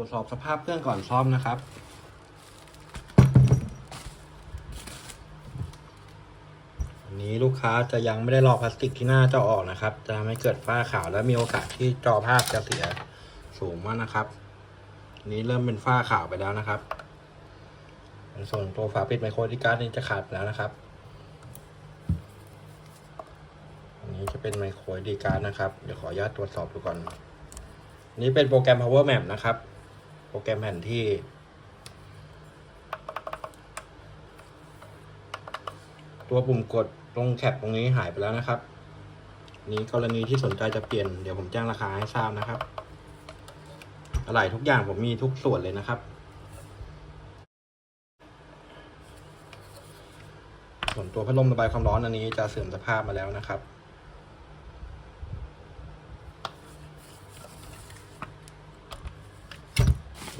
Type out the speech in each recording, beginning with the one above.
รวจสอบสภาพเครื่องก่อนซ่อมนะครับ อันนี้ลูกค้าจะยังไม่ได้ลอกพลาสติกที่หน้าจอออกนะครับ จะทำให้เกิดฝ้าขาวและมีโอกาสที่จอภาพจะเสียสูงมากนะครับนนี้เริ่มเป็นฝ้าขาวไปแล้วนะครับ ส่วนตัวฝาปิดไมโครดิการ์ดนี่จะขาดไปแล้วนะครับ อันนี้จะเป็นไมโครดีการ์ดนะครับ เดี๋ยวขออนุญาตตรวจสอบดูก่อนนนี้เป็นโปรแกรม Power Map นะครับ โปรแกรมแผ่นที่ ตัวปุ่มกดตรงแคปตรงนี้หายไปแล้วนะครับ นี้กรณีที่สนใจจะเปลี่ยนเดี๋ยวผมแจ้งราคาให้ทราบนะครับอะไหล่ทุกอย่างผมมีทุกส่วนเลยนะครับ ส่วนตัวพัดลมระบายความร้อนอันนี้จะเสื่อมสภาพมาแล้วนะครับ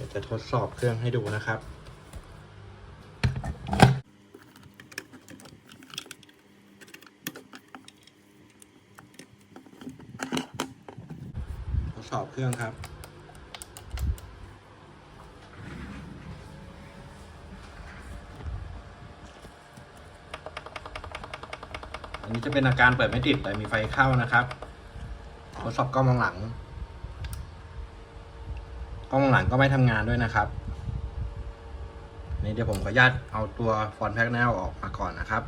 ดี๋ยวจะทดสอบเครื่องให้ดูนะครับทดสอบเครื่องครับอันนี้จะเป็นอาการเปิดไม่ติดแต่มีไฟเข้านะครับทดสอบกล้องมองหลัง กล้องหลังก็ไม่ทำงานด้วยนะครับนี่เดี๋ยวผมขออนุญาตเอาตัวฟอนต์แพ็กแนลออกมาก่อนนะครับ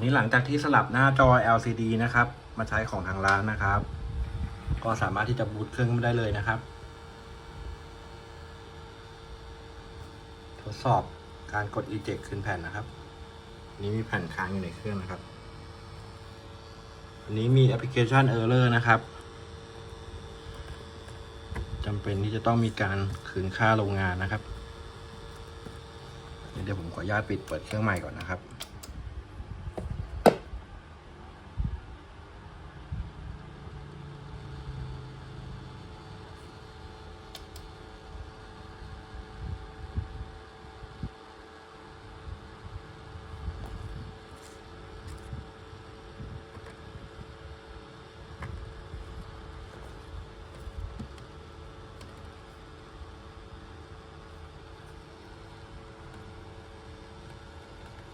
นนี้หลังจากที่สลับหน้าจอ LCD นะครับ มาใช้ของทางร้านนะครับ ก็สามารถที่จะบูตเครื่องได้เลยนะครับ ทดสอบการกด eject คืนแผ่นนะครับนนี้มีแผ่นค้างอยู่ในเครื่องนะครับ อันนี้มีแอปพลิเคชัน Error นะครับจำเป็นที่จะต้องมีการคืนค่าโรงงานนะครับ เดี๋ยวผมขออนุญาตปิดเปิดเครื่องใหม่ก่อนนะครับ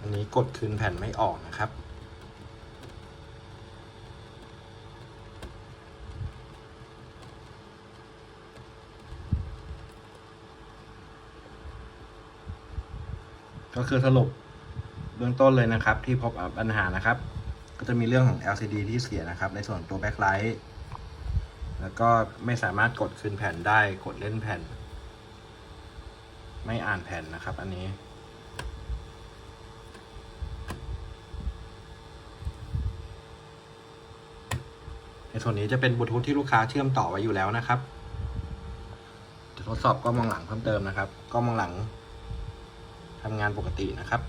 อันนี้กดคืนแผ่นไม่ออกนะครับ ก็คือสรุปเบื้องต้นเลยนะครับ ที่พบปัญหานะครับ ก็จะมีเรื่องของ LCD ที่เสียนะครับ ในส่วนตัวแบ็คไลท์แล้วก็ไม่สามารถกดคืนแผ่นได้กดเล่นแผ่น ไม่อ่านแผ่นนะครับ อันนี้ ส่วนนี้จะเป็นบลูทูธที่ลูกค้าเชื่อมต่อไว้อยู่แล้วนะครับจะทดสอบกล้องมองหลังเพิ่มเติมนะครับกล้องมองหลังทำงานปกตินะครับ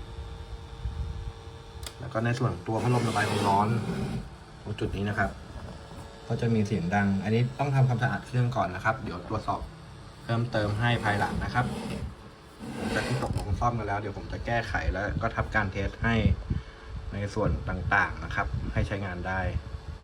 แล้วก็ในส่วนตัวพัดลมระบายความร้อนตรงจุดนี้นะครับ ก็จะมีเสียงดัง อันนี้ต้องทำความสะอาดเครื่องก่อนนะครับ เดี๋ยวตรวจสอบเพิ่มเติมให้ภายหลังนะครับจากที่ตกลงซ่อมกันแล้วเดี๋ยวผมจะแก้ไขแล้วก็ทำการเทสให้ในส่วนต่างๆนะครับ ให้ใช้งานได้